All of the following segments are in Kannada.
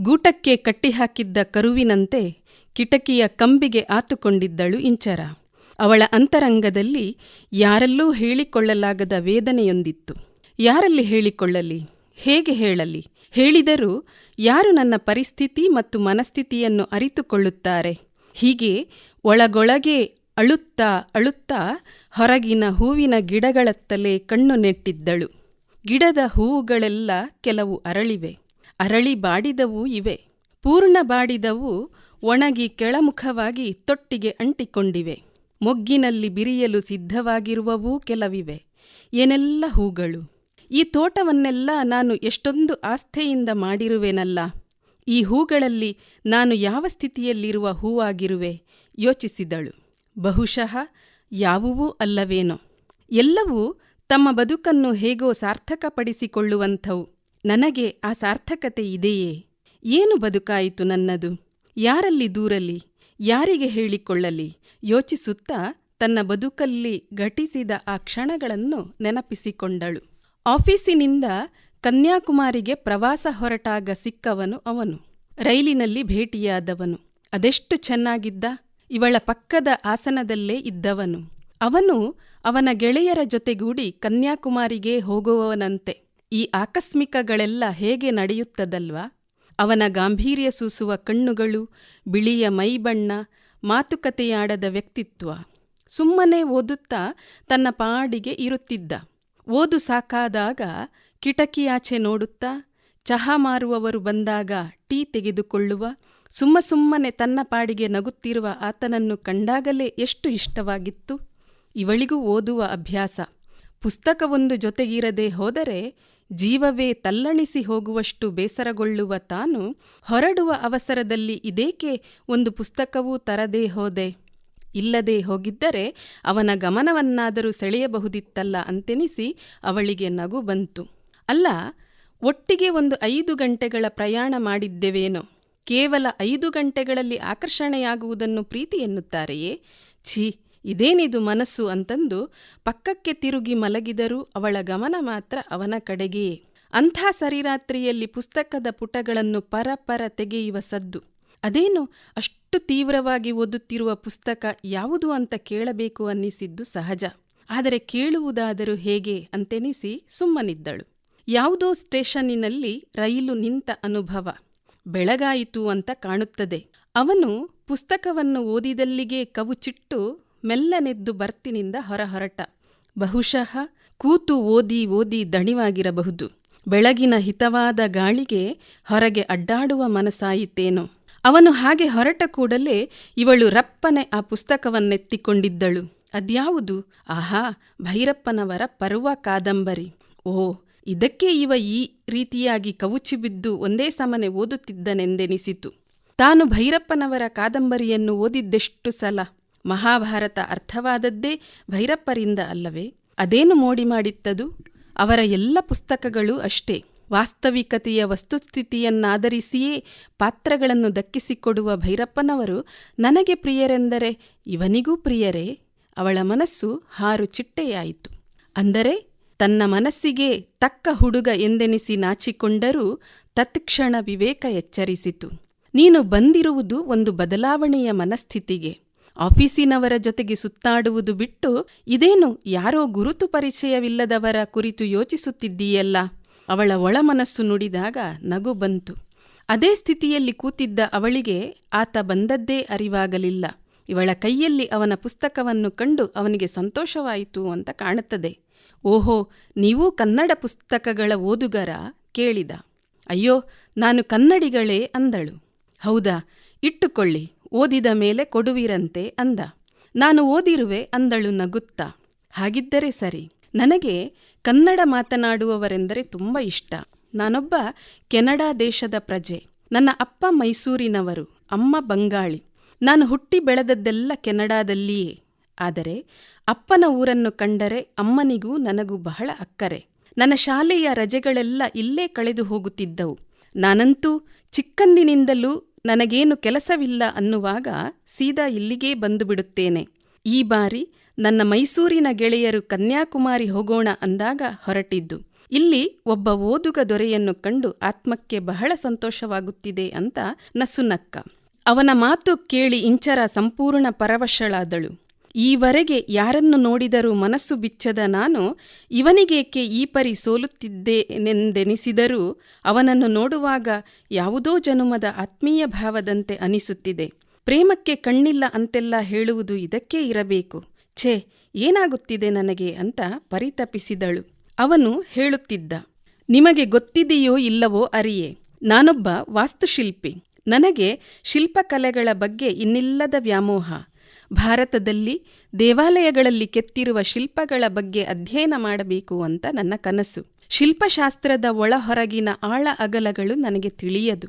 ಗೂಟಕ್ಕೆ ಕಟ್ಟಿಹಾಕಿದ್ದ ಕರುವಿನಂತೆ ಕಿಟಕಿಯ ಕಂಬಿಗೆ ಆತುಕೊಂಡಿದ್ದಳು ಇಂಚರ. ಅವಳ ಅಂತರಂಗದಲ್ಲಿ ಯಾರಲ್ಲೂ ಹೇಳಿಕೊಳ್ಳಲಾಗದ ವೇದನೆಯೊಂದಿತ್ತು. ಯಾರಲ್ಲಿ ಹೇಳಿಕೊಳ್ಳಲಿ? ಹೇಗೆ ಹೇಳಲಿ? ಹೇಳಿದರೂ ಯಾರು ನನ್ನ ಪರಿಸ್ಥಿತಿ ಮತ್ತು ಮನಸ್ಥಿತಿಯನ್ನು ಅರಿತುಕೊಳ್ಳುತ್ತಾರೆ? ಹೀಗೆ ಒಳಗೊಳಗೆ ಅಳುತ್ತಾ ಅಳುತ್ತಾ ಹೊರಗಿನ ಹೂವಿನ ಗಿಡಗಳತ್ತಲೇ ಕಣ್ಣು ನೆಟ್ಟಿದ್ದಳು. ಗಿಡದ ಹೂವುಗಳೆಲ್ಲ ಕೆಲವು ಅರಳಿವೆ. ಅರಳಿ ಬಾಡಿದವೂ ಇವೆ. ಪೂರ್ಣ ಬಾಡಿದವು ಒಣಗಿ ಕೆಳಮುಖವಾಗಿ ತೊಟ್ಟಿಗೆ ಅಂಟಿಕೊಂಡಿವೆ. ಮೊಗ್ಗಿನಲ್ಲಿ ಬಿರಿಯಲು ಸಿದ್ಧವಾಗಿರುವವೂ ಕೆಲವಿವೆ. ಏನೆಲ್ಲ ಹೂಗಳು? ಈ ತೋಟವನ್ನೆಲ್ಲ ನಾನು ಎಷ್ಟೊಂದು ಆಸ್ಥೆಯಿಂದ ಮಾಡಿರುವೆನಲ್ಲ. ಈ ಹೂಗಳಲ್ಲಿ ನಾನು ಯಾವ ಸ್ಥಿತಿಯಲ್ಲಿರುವ ಹೂವಾಗಿರುವೆ? ಯೋಚಿಸಿದಳು. ಬಹುಶಃ ಯಾವುವೂ ಅಲ್ಲವೇನೋ. ಎಲ್ಲವೂ ತಮ್ಮ ಬದುಕನ್ನು ಹೇಗೋ ಸಾರ್ಥಕಪಡಿಸಿಕೊಳ್ಳುವಂಥವು. ನನಗೆ ಆ ಸಾರ್ಥಕತೆ ಇದೆಯೇ? ಏನು ಬದುಕಾಯಿತು ನನ್ನದು? ಯಾರಲ್ಲಿ ದೂರಲಿ ಯಾರಿಗೆ ಹೇಳಿಕೊಳ್ಳಲಿ? ಯೋಚಿಸುತ್ತಾ ತನ್ನ ಬದುಕಲ್ಲಿ ಘಟಿಸಿದ ಆ ಕ್ಷಣಗಳನ್ನು ನೆನಪಿಸಿಕೊಂಡಳು. ಆಫೀಸಿನಿಂದ ಕನ್ಯಾಕುಮಾರಿಗೆ ಪ್ರವಾಸ ಹೊರಟಾಗ ಸಿಕ್ಕವನು ಅವನು. ರೈಲಿನಲ್ಲಿ ಭೇಟಿಯಾದವನು. ಅದೆಷ್ಟು ಚೆನ್ನಾಗಿದ್ದ? ಇವಳ ಪಕ್ಕದ ಆಸನದಲ್ಲೇ ಇದ್ದವನು. ಅವನು ಅವನ ಗೆಳೆಯರ ಜೊತೆಗೂಡಿ ಕನ್ಯಾಕುಮಾರಿಗೆ ಹೋಗುವವನಂತೆ. ಈ ಆಕಸ್ಮಿಕಗಳೆಲ್ಲ ಹೇಗೆ ನಡೆಯುತ್ತದಲ್ವಾ? ಅವನ ಗಾಂಭೀರ್ಯ ಸೂಸುವ ಕಣ್ಣುಗಳು, ಬಿಳಿಯ ಮೈಬಣ್ಣ, ಮಾತುಕತೆಯಾಡದ ವ್ಯಕ್ತಿತ್ವ, ಸುಮ್ಮನೆ ಓದುತ್ತಾ ತನ್ನ ಪಾಡಿಗೆ ಇರುತ್ತಿದ್ದ. ಓದು ಸಾಕಾದಾಗ ಕಿಟಕಿಯಾಚೆ ನೋಡುತ್ತಾ, ಚಹಾ ಮಾರುವವರು ಬಂದಾಗ ಟೀ ತೆಗೆದುಕೊಳ್ಳುವ, ಸುಮ್ಮ ಸುಮ್ಮನೆ ತನ್ನ ಪಾಡಿಗೆ ನಗುತ್ತಿರುವ ಆತನನ್ನು ಕಂಡಾಗಲೇ ಎಷ್ಟು ಇಷ್ಟವಾಗಿತ್ತು. ಇವಳಿಗೂ ಓದುವ ಅಭ್ಯಾಸ. ಪುಸ್ತಕವೊಂದು ಜೊತೆಗಿರದೆ ಹೋದರೆ ಜೀವವೇ ತಲ್ಲಣಿಸಿ ಹೋಗುವಷ್ಟು ಬೇಸರಗೊಳ್ಳುವ ತಾನು ಹೊರಡುವ ಅವಸರದಲ್ಲಿ ಇದೇಕೆ ಒಂದು ಪುಸ್ತಕವೂ ತರದೇ ಹೋದೆ? ಇಲ್ಲದೆ ಹೋಗಿದ್ದರೆ ಅವನ ಗಮನವನ್ನಾದರೂ ಸೆಳೆಯಬಹುದಿತ್ತಲ್ಲ ಅಂತೆನಿಸಿ ಅವಳಿಗೆ ನಗು ಬಂತು. ಅಲ್ಲ, ಒಟ್ಟಿಗೆ ಒಂದು ಐದು ಗಂಟೆಗಳ ಪ್ರಯಾಣ ಮಾಡಿದ್ದೆವೇನೋ? ಕೇವಲ ಐದು ಗಂಟೆಗಳಲ್ಲಿ ಆಕರ್ಷಣೆಯಾಗುವುದನ್ನು ಪ್ರೀತಿ ಎನ್ನುತ್ತಾರೆಯೇ? ಛೀ ಇದೇನಿದು ಮನಸ್ಸು ಅಂತಂದು ಪಕ್ಕಕ್ಕೆ ತಿರುಗಿ ಮಲಗಿದರೂ ಅವಳ ಗಮನ ಮಾತ್ರ ಅವನ ಕಡೆಗೆಯೇ ಅಂಥ ಸರಿರಾತ್ರಿಯಲ್ಲಿ ಪುಸ್ತಕದ ಪುಟಗಳನ್ನು ಪರಪರ ತೆಗೆಯುವ ಸದ್ದು. ಅದೇನು ಅಷ್ಟು ತೀವ್ರವಾಗಿ ಓದುತ್ತಿರುವ ಪುಸ್ತಕ ಯಾವುದು ಅಂತ ಕೇಳಬೇಕು ಅನ್ನಿಸಿದ್ದು ಸಹಜ. ಆದರೆ ಕೇಳುವುದಾದರೂ ಹೇಗೆ ಅಂತೆನಿಸಿ ಸುಮ್ಮನಿದ್ದಳು. ಯಾವುದೋ ಸ್ಟೇಷನ್ನಿನಲ್ಲಿ ರೈಲು ನಿಂತ ಅನುಭವ. ಬೆಳಗಾಯಿತು ಅಂತ ಕಾಣುತ್ತದೆ. ಅವನು ಪುಸ್ತಕವನ್ನು ಓದಿದಲ್ಲಿಗೆ ಕವುಚಿಟ್ಟು ಮೆಲ್ಲನೆದ್ದು ಬರ್ತಿನಿಂದ ಹೊರಹೊರಟ ಬಹುಶಃ ಕೂತು ಓದಿ ಓದಿ ದಣಿವಾಗಿರಬಹುದು. ಬೆಳಗಿನ ಹಿತವಾದ ಗಾಳಿಗೆ ಹೊರಗೆ ಅಡ್ಡಾಡುವ ಮನಸ್ಸಾಯಿತೇನೋ. ಅವನು ಹಾಗೆ ಹೊರಟ ಕೂಡಲೇ ಇವಳು ರಪ್ಪನೆ ಆ ಪುಸ್ತಕವನ್ನೆತ್ತಿಕೊಂಡಿದ್ದಳು. ಅದ್ಯಾವುದು? ಆಹಾ, ಭೈರಪ್ಪನವರ ಪರ್ವ ಕಾದಂಬರಿ. ಓ, ಇದಕ್ಕೆ ಇವ ಈ ರೀತಿಯಾಗಿ ಕವುಚಿ ಬಿದ್ದು ಒಂದೇ ಸಮನೆ ಓದುತ್ತಿದ್ದನೆಂದೆನಿಸಿತು. ತಾನು ಭೈರಪ್ಪನವರ ಕಾದಂಬರಿಯನ್ನು ಓದಿದ್ದೆಷ್ಟು ಸಲ? ಮಹಾಭಾರತ ಅರ್ಥವಾದದ್ದೇ ಭೈರಪ್ಪರಿಂದ ಅಲ್ಲವೇ? ಅದೇನು ಮೋಡಿ ಮಾಡಿತ್ತದು? ಅವರ ಎಲ್ಲ ಪುಸ್ತಕಗಳು ಅಷ್ಟೇ. ವಾಸ್ತವಿಕತೆಯ ವಸ್ತುಸ್ಥಿತಿಯನ್ನಾಧರಿಸಿಯೇ ಪಾತ್ರಗಳನ್ನು ದಕ್ಕಿಸಿಕೊಡುವ ಭೈರಪ್ಪನವರು ನನಗೆ ಪ್ರಿಯರೆಂದರೆ ಇವನಿಗೂ ಪ್ರಿಯರೇ? ಅವಳ ಮನಸ್ಸು ಹಾರು ಚಿಟ್ಟೆಯಾಯಿತು. ಅಂದರೆ ತನ್ನ ಮನಸ್ಸಿಗೆ ತಕ್ಕ ಹುಡುಗ ಎಂದೆನಿಸಿ ನಾಚಿಕೊಂಡರೂ ತತ್ಕ್ಷಣ ವಿವೇಕ ಎಚ್ಚರಿಸಿತು. ನೀನು ಬಂದಿರುವುದು ಒಂದು ಬದಲಾವಣೆಯ ಮನಸ್ಥಿತಿಗೆ. ಆಫೀಸಿನವರ ಜೊತೆಗೆ ಸುತ್ತಾಡುವುದು ಬಿಟ್ಟು ಇದೇನು ಯಾರೋ ಗುರುತು ಪರಿಚಯವಿಲ್ಲದವರ ಕುರಿತು ಯೋಚಿಸುತ್ತಿದ್ದೀಯಲ್ಲ. ಅವಳ ಒಳಮನಸ್ಸು ನುಡಿದಾಗ ನಗು ಬಂತು. ಅದೇ ಸ್ಥಿತಿಯಲ್ಲಿ ಕೂತಿದ್ದ ಅವಳಿಗೆ ಆತ ಬಂದದ್ದೇ ಅರಿವಾಗಲಿಲ್ಲ. ಇವಳ ಕೈಯಲ್ಲಿ ಅವನ ಪುಸ್ತಕವನ್ನು ಕಂಡು ಅವನಿಗೆ ಸಂತೋಷವಾಯಿತು ಅಂತ ಕಾಣುತ್ತದೆ. ಓಹೋ, ನೀವೂ ಕನ್ನಡ ಪುಸ್ತಕಗಳ ಓದುಗರ? ಕೇಳಿದ. ಅಯ್ಯೋ, ನಾನು ಕನ್ನಡಿಗಳೇ ಅಂದಳು. ಹೌದಾ, ಇಟ್ಟುಕೊಳ್ಳಿ. ಓದಿದ ಮೇಲೆ ಕೊಡುವಿರಂತೆ ಅಂದ. ನಾನು ಓದಿರುವೆ ಅಂದಳು ನಗುತ್ತಾ. ಹಾಗಿದ್ದರೆ ಸರಿ. ನನಗೆ ಕನ್ನಡ ಮಾತನಾಡುವವರೆಂದರೆ ತುಂಬ ಇಷ್ಟ. ನಾನೊಬ್ಬ ಕೆನಡಾ ದೇಶದ ಪ್ರಜೆ. ನನ್ನ ಅಪ್ಪ ಮೈಸೂರಿನವರು, ಅಮ್ಮ ಬಂಗಾಳಿ. ನಾನು ಹುಟ್ಟಿ ಬೆಳೆದದ್ದೆಲ್ಲ ಕೆನಡಾದಲ್ಲಿಯೇ. ಆದರೆ ಅಪ್ಪನ ಊರನ್ನು ಕಂಡರೆ ಅಮ್ಮನಿಗೂ ನನಗೂ ಬಹಳ ಅಕ್ಕರೆ. ನನ್ನ ಶಾಲೆಯ ರಜೆಗಳೆಲ್ಲ ಇಲ್ಲೇ ಕಳೆದು ಹೋಗುತ್ತಿದ್ದವು. ನಾನಂತೂ ಚಿಕ್ಕಂದಿನಿಂದಲೂ ನನಗೇನು ಕೆಲಸವಿಲ್ಲ ಅನ್ನುವಾಗ ಸೀದಾ ಇಲ್ಲಿಗೇ ಬಂದು ಬಿಡುತ್ತೇನೆ. ಈ ಬಾರಿ ನನ್ನ ಮೈಸೂರಿನ ಗೆಳೆಯರು ಕನ್ಯಾಕುಮಾರಿ ಹೋಗೋಣ ಅಂದಾಗ ಹೊರಟಿದ್ದು. ಇಲ್ಲಿ ಒಬ್ಬ ಓದುಗ ದೊರೆಯನ್ನು ಕಂಡು ಆತ್ಮಕ್ಕೆ ಬಹಳ ಸಂತೋಷವಾಗುತ್ತಿದೆ ಅಂತ ನಸುನಕ್ಕ. ಅವನ ಮಾತು ಕೇಳಿ ಇಂಚರ ಸಂಪೂರ್ಣ ಪರವಶಳಾದಳು. ಈವರೆಗೆ ಯಾರನ್ನು ನೋಡಿದರೂ ಮನಸ್ಸು ಬಿಚ್ಚದ ನಾನು ಇವನಿಗೇಕೆ ಈ ಪರಿ ಸೋಲುತ್ತಿದ್ದೇನೆಂದೆನಿಸಿದರೂ ಅವನನ್ನು ನೋಡುವಾಗ ಯಾವುದೋ ಜನುಮದ ಆತ್ಮೀಯ ಭಾವದಂತೆ ಅನಿಸುತ್ತಿದೆ. ಪ್ರೇಮಕ್ಕೆ ಕಣ್ಣಿಲ್ಲ ಅಂತೆಲ್ಲ ಹೇಳುವುದು ಇದಕ್ಕೇ ಇರಬೇಕು. ಛೇ, ಏನಾಗುತ್ತಿದೆ ನನಗೆ ಅಂತ ಪರಿತಪಿಸಿದಳು. ಅವನು ಹೇಳುತ್ತಿದ್ದ, ನಿಮಗೆ ಗೊತ್ತಿದೆಯೋ ಇಲ್ಲವೋ ಅರಿಯೇ, ನಾನೊಬ್ಬ ವಾಸ್ತುಶಿಲ್ಪಿ. ನನಗೆ ಶಿಲ್ಪಕಲೆಗಳ ಬಗ್ಗೆ ಇನ್ನಿಲ್ಲದ ವ್ಯಾಮೋಹ. ಭಾರತದಲ್ಲಿ ದೇವಾಲಯಗಳಲ್ಲಿ ಕೆತ್ತಿರುವ ಶಿಲ್ಪಗಳ ಬಗ್ಗೆ ಅಧ್ಯಯನ ಮಾಡಬೇಕು ಅಂತ ನನ್ನ ಕನಸು. ಶಿಲ್ಪಶಾಸ್ತ್ರದ ಒಳಹೊರಗಿನ ಆಳ ಅಗಲಗಳು ನನಗೆ ತಿಳಿಯದು.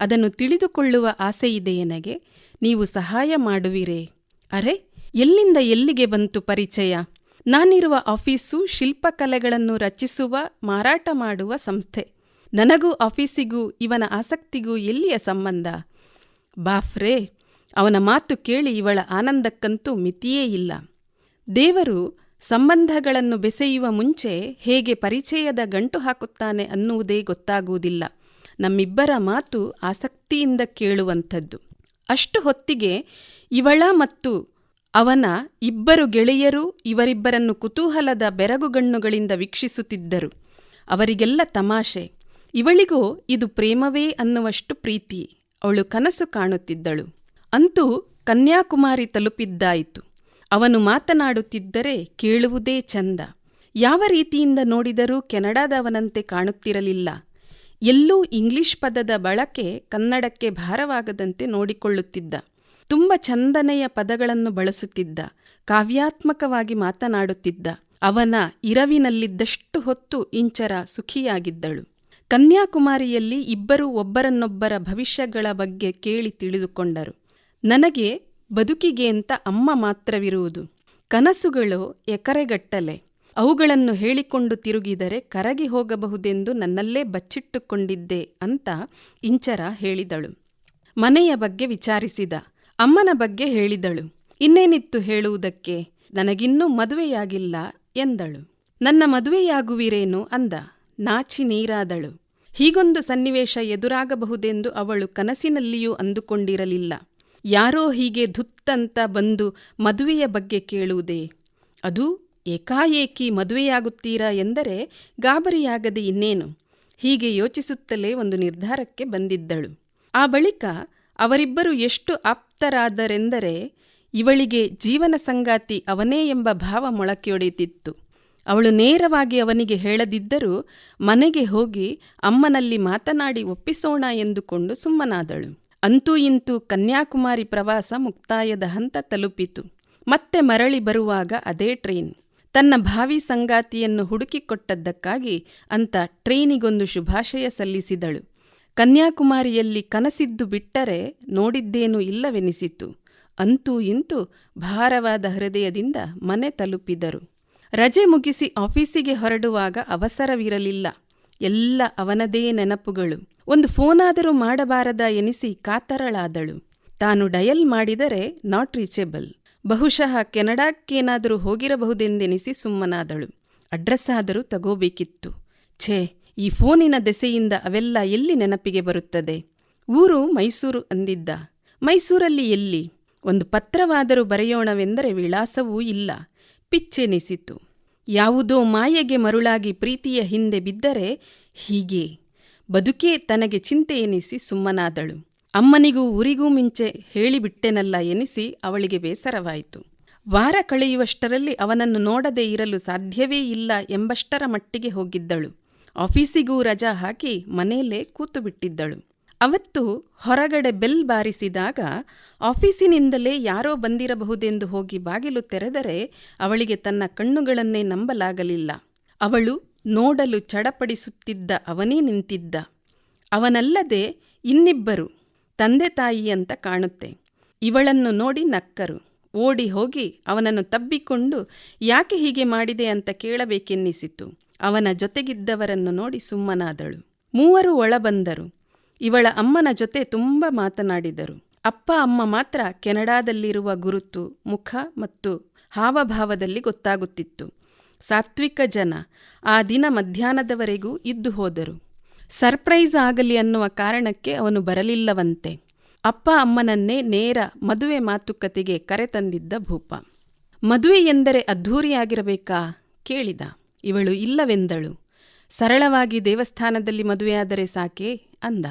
ಅದನ್ನು ತಿಳಿದುಕೊಳ್ಳುವ ಆಸೆಯಿದೆ ನನಗೆ. ನೀವು ಸಹಾಯ ಮಾಡುವಿರೇ. ಅರೆ, ಎಲ್ಲಿಂದ ಎಲ್ಲಿಗೆ ಬಂತು ಪರಿಚಯ? ನಾನಿರುವ ಆಫೀಸು ಶಿಲ್ಪಕಲೆಗಳನ್ನು ರಚಿಸುವ, ಮಾರಾಟ ಮಾಡುವ ಸಂಸ್ಥೆ. ನನಗೂ ಆಫೀಸಿಗೂ ಇವನ ಆಸಕ್ತಿಗೂ ಎಲ್ಲಿಯ ಸಂಬಂಧ? ಬಾಫ್ರೇ, ಅವನ ಮಾತು ಕೇಳಿ ಇವಳ ಆನಂದಕ್ಕಂತೂ ಮಿತಿಯೇ ಇಲ್ಲ. ದೇವರು ಸಂಬಂಧಗಳನ್ನು ಬೆಸೆಯುವ ಮುಂಚೆ ಹೇಗೆ ಪರಿಚಯದ ಗಂಟು ಹಾಕುತ್ತಾನೆ ಅನ್ನುವುದೇ ಗೊತ್ತಾಗುವುದಿಲ್ಲ. ನಮ್ಮಿಬ್ಬರ ಮಾತು ಆಸಕ್ತಿಯಿಂದ ಕೇಳುವಂಥದ್ದು. ಅಷ್ಟು ಹೊತ್ತಿಗೆ ಇವಳ ಮತ್ತು ಅವನ ಇಬ್ಬರು ಗೆಳೆಯರು ಇವರಿಬ್ಬರನ್ನು ಕುತೂಹಲದ ಬೆರಗುಗಣ್ಣುಗಳಿಂದ ವೀಕ್ಷಿಸುತ್ತಿದ್ದರು. ಅವರಿಗೆಲ್ಲ ತಮಾಷೆ. ಇವಳಿಗೂ ಇದು ಪ್ರೇಮವೇ ಅನ್ನುವಷ್ಟು ಪ್ರೀತಿ. ಅವಳು ಕನಸು ಕಾಣುತ್ತಿದ್ದಳು. ಅಂತೂ ಕನ್ಯಾಕುಮಾರಿ ತಲುಪಿದ್ದಾಯಿತು. ಅವನು ಮಾತನಾಡುತ್ತಿದ್ದರೆ ಕೇಳುವುದೇ ಚಂದ. ಯಾವ ರೀತಿಯಿಂದ ನೋಡಿದರೂ ಕೆನಡಾದವನಂತೆ ಕಾಣುತ್ತಿರಲಿಲ್ಲ. ಎಲ್ಲೂ ಇಂಗ್ಲಿಷ್ ಪದದ ಬಳಕೆ ಕನ್ನಡಕ್ಕೆ ಭಾರವಾಗದಂತೆ ನೋಡಿಕೊಳ್ಳುತ್ತಿದ್ದ. ತುಂಬ ಚಂದನೆಯ ಪದಗಳನ್ನು ಬಳಸುತ್ತಿದ್ದ. ಕಾವ್ಯಾತ್ಮಕವಾಗಿ ಮಾತನಾಡುತ್ತಿದ್ದ. ಅವನ ಇರವಿನಲ್ಲಿದ್ದಷ್ಟು ಹೊತ್ತು ಇಂಚರ ಸುಖಿಯಾಗಿದ್ದಳು. ಕನ್ಯಾಕುಮಾರಿಯಲ್ಲಿ ಇಬ್ಬರು ಒಬ್ಬರನ್ನೊಬ್ಬರ ಭವಿಷ್ಯಗಳ ಬಗ್ಗೆ ಕೇಳಿ ತಿಳಿದುಕೊಂಡರು. ನನಗೆ ಬದುಕಿಗೆ ಅಂತ ಅಮ್ಮ ಮಾತ್ರವಿರುವುದು. ಕನಸುಗಳು ಎಕರೆಗಟ್ಟಲೆ. ಅವುಗಳನ್ನು ಹೇಳಿಕೊಂಡು ತಿರುಗಿದರೆ ಕರಗಿ ಹೋಗಬಹುದೆಂದು ನನ್ನಲ್ಲೇ ಬಚ್ಚಿಟ್ಟುಕೊಂಡಿದ್ದೆ ಅಂತ ಇಂಚರ ಹೇಳಿದಳು. ಮನೆಯ ಬಗ್ಗೆ ವಿಚಾರಿಸಿದ. ಅಮ್ಮನ ಬಗ್ಗೆ ಹೇಳಿದಳು. ಇನ್ನೇನಿತ್ತು ಹೇಳುವುದಕ್ಕೆ? ನನಗಿನ್ನೂ ಮದುವೆಯಾಗಿಲ್ಲ ಎಂದಳು. ನನ್ನ ಮದುವೆಯಾಗುವಿರೇನು ಅಂದ. ನಾಚಿ ನೀರಾದಳು. ಹೀಗೊಂದು ಸನ್ನಿವೇಶ ಎದುರಾಗಬಹುದೆಂದು ಅವಳು ಕನಸಿನಲ್ಲಿಯೂ ಅಂದುಕೊಂಡಿರಲಿಲ್ಲ. ಯಾರೋ ಹೀಗೆ ಧುತ್ತಂತ ಬಂದು ಮದುವೆಯ ಬಗ್ಗೆ ಕೇಳುವುದೇ? ಅದು ಏಕಾಏಕಿ ಮದುವೆಯಾಗುತ್ತೀರಾ ಎಂದರೆ ಗಾಬರಿಯಾಗದೆ ಇನ್ನೇನು? ಹೀಗೆ ಯೋಚಿಸುತ್ತಲೇ ಒಂದು ನಿರ್ಧಾರಕ್ಕೆ ಬಂದಿದ್ದಳು. ಆ ಬಳಿಕ ಅವರಿಬ್ಬರು ಎಷ್ಟು ಆಪ್ತರಾದರೆಂದರೆ ಇವಳಿಗೆ ಜೀವನ ಸಂಗಾತಿ ಅವನೇ ಎಂಬ ಭಾವ ಮೊಳಕೆಯೊಡೆಯುತ್ತಿತ್ತು. ಅವಳು ನೇರವಾಗಿ ಅವನಿಗೆ ಹೇಳದಿದ್ದರೂ ಮನೆಗೆ ಹೋಗಿ ಅಮ್ಮನಲ್ಲಿ ಮಾತನಾಡಿ ಒಪ್ಪಿಸೋಣ ಎಂದುಕೊಂಡು ಸುಮ್ಮನಾದಳು. ಅಂತೂ ಇಂತೂ ಕನ್ಯಾಕುಮಾರಿ ಪ್ರವಾಸ ಮುಕ್ತಾಯದ ಹಂತ ತಲುಪಿತು. ಮತ್ತೆ ಮರಳಿ ಬರುವಾಗ ಅದೇ ಟ್ರೈನ್. ತನ್ನ ಭಾವಿ ಸಂಗಾತಿಯನ್ನು ಹುಡುಕಿಕೊಟ್ಟದ್ದಕ್ಕಾಗಿ ಅಂತ ಟ್ರೈನಿಗೊಂದು ಶುಭಾಶಯ ಸಲ್ಲಿಸಿದಳು. ಕನ್ಯಾಕುಮಾರಿಯಲ್ಲಿ ಕನಸಿದ್ದು ಬಿಟ್ಟರೆ ನೋಡಿದ್ದೇನೂ ಇಲ್ಲವೆನಿಸಿತು. ಅಂತೂ ಇಂತೂ ಭಾರವಾದ ಹೃದಯದಿಂದ ಮನೆ ತಲುಪಿದರು. ರಜೆ ಮುಗಿಸಿ ಆಫೀಸಿಗೆ ಹೊರಡುವಾಗ ಅವಸರವಿರಲಿಲ್ಲ. ಎಲ್ಲ ಅವನದೇ ನೆನಪುಗಳು. ಒಂದು ಫೋನಾದರೂ ಮಾಡಬಾರದ ಎನಿಸಿ ಕಾತರಳಾದಳು. ತಾನು ಡಯಲ್ ಮಾಡಿದರೆ ನಾಟ್ ರೀಚೆಬಲ್ ಬಹುಶಃ ಕೆನಡಾಕ್ಕೇನಾದರೂ ಹೋಗಿರಬಹುದೆಂದೆನಿಸಿ ಸುಮ್ಮನಾದಳು. ಅಡ್ರೆಸ್ ಆದರೂ ತಗೋಬೇಕಿತ್ತು. ಛೇ, ಈ ಫೋನಿನ ದೆಸೆಯಿಂದ ಅವೆಲ್ಲ ಎಲ್ಲಿ ನೆನಪಿಗೆ ಬರುತ್ತದೆ? ಊರು ಮೈಸೂರು ಅಂದಿದ್ದ. ಮೈಸೂರಲ್ಲಿ ಎಲ್ಲಿ? ಒಂದು ಪತ್ರವಾದರೂ ಬರೆಯೋಣವೆಂದರೆ ವಿಳಾಸವೂ ಇಲ್ಲ. ಪಿಚ್ಚೆನಿಸಿತು. ಯಾವುದೋ ಮಾಯೆಗೆ ಮರುಳಾಗಿ ಪ್ರೀತಿಯ ಹಿಂದೆ ಬಿದ್ದರೆ ಹೀಗೆ. ಬದುಕೇ ತನಗೆ ಚಿಂತೆ ಎನಿಸಿ ಸುಮ್ಮನಾದಳು. ಅಮ್ಮನಿಗೂ ಊರಿಗೂ ಮಿಂಚೆ ಹೇಳಿಬಿಟ್ಟೆನಲ್ಲ ಎನಿಸಿ ಅವಳಿಗೆ ಬೇಸರವಾಯಿತು. ವಾರ ಕಳೆಯುವಷ್ಟರಲ್ಲಿ ಅವನನ್ನು ನೋಡದೇ ಇರಲು ಸಾಧ್ಯವೇ ಇಲ್ಲ ಎಂಬಷ್ಟರ ಮಟ್ಟಿಗೆ ಹೋಗಿದ್ದಳು. ಆಫೀಸಿಗೂ ರಜಾ ಹಾಕಿ ಮನೆಯಲ್ಲೇ ಕೂತು ಬಿಟ್ಟಿದ್ದಳು ಅವತ್ತು ಹೊರಗಡೆ ಬೆಲ್ ಬಾರಿಸಿದಾಗ ಆಫೀಸಿನಿಂದಲೇ ಯಾರೋ ಬಂದಿರಬಹುದೆಂದು ಹೋಗಿ ಬಾಗಿಲು ತೆರೆದರೆ ಅವಳಿಗೆ ತನ್ನ ಕಣ್ಣುಗಳನ್ನೇ ನಂಬಲಾಗಲಿಲ್ಲ. ಅವಳು ನೋಡಲು ಚಡಪಡಿಸುತ್ತಿದ್ದ ಅವನೇ ನಿಂತಿದ್ದ. ಅವನಲ್ಲದೆ ಇನ್ನಿಬ್ಬರು ತಂದೆ ತಾಯಿ ಅಂತ ಕಾಣುತ್ತೆ. ಇವಳನ್ನು ನೋಡಿ ನಕ್ಕರು. ಓಡಿ ಹೋಗಿ ಅವನನ್ನು ತಬ್ಬಿಕೊಂಡು ಯಾಕೆ ಹೀಗೆ ಮಾಡಿದೆ ಅಂತ ಕೇಳಬೇಕೆನ್ನಿಸಿತು. ಅವನ ಜೊತೆಗಿದ್ದವರನ್ನು ನೋಡಿ ಸುಮ್ಮನಾದಳು. ಮೂವರು ಒಳ ಬಂದರು ಇವಳ ಅಮ್ಮನ ಜೊತೆ ತುಂಬ ಮಾತನಾಡಿದರು. ಅಪ್ಪ, ಅಮ್ಮ ಮಾತ್ರ ಕೆನಡಾದಲ್ಲಿರುವ ಗುರುತು, ಮುಖ ಮತ್ತು ಹಾವಭಾವದಲ್ಲಿ ಗೊತ್ತಾಗುತ್ತಿತ್ತು. ಸಾತ್ವಿಕ ಜನ ಆ ದಿನ ಮಧ್ಯಾಹ್ನದವರೆಗೂ ಇದ್ದು ಹೋದರು. ಸರ್ಪ್ರೈಸ್ ಆಗಲಿ ಅನ್ನುವ ಕಾರಣಕ್ಕೆ ಅವನು ಬರಲಿಲ್ಲವಂತೆ. ಅಪ್ಪ, ಅಮ್ಮನನ್ನೇ ನೇರ ಮದುವೆ ಮಾತುಕತೆಗೆ ಕರೆತಂದಿದ್ದ ಭೂಪ. ಮದುವೆ ಎಂದರೆ ಅದ್ಧೂರಿಯಾಗಿರಬೇಕಾ? ಕೇಳಿದ. ಇವಳು ಇಲ್ಲವೆಂದಳು. ಸರಳವಾಗಿ ದೇವಸ್ಥಾನದಲ್ಲಿ ಮದುವೆಯಾದರೆ ಸಾಕೆ? ಅಂದ.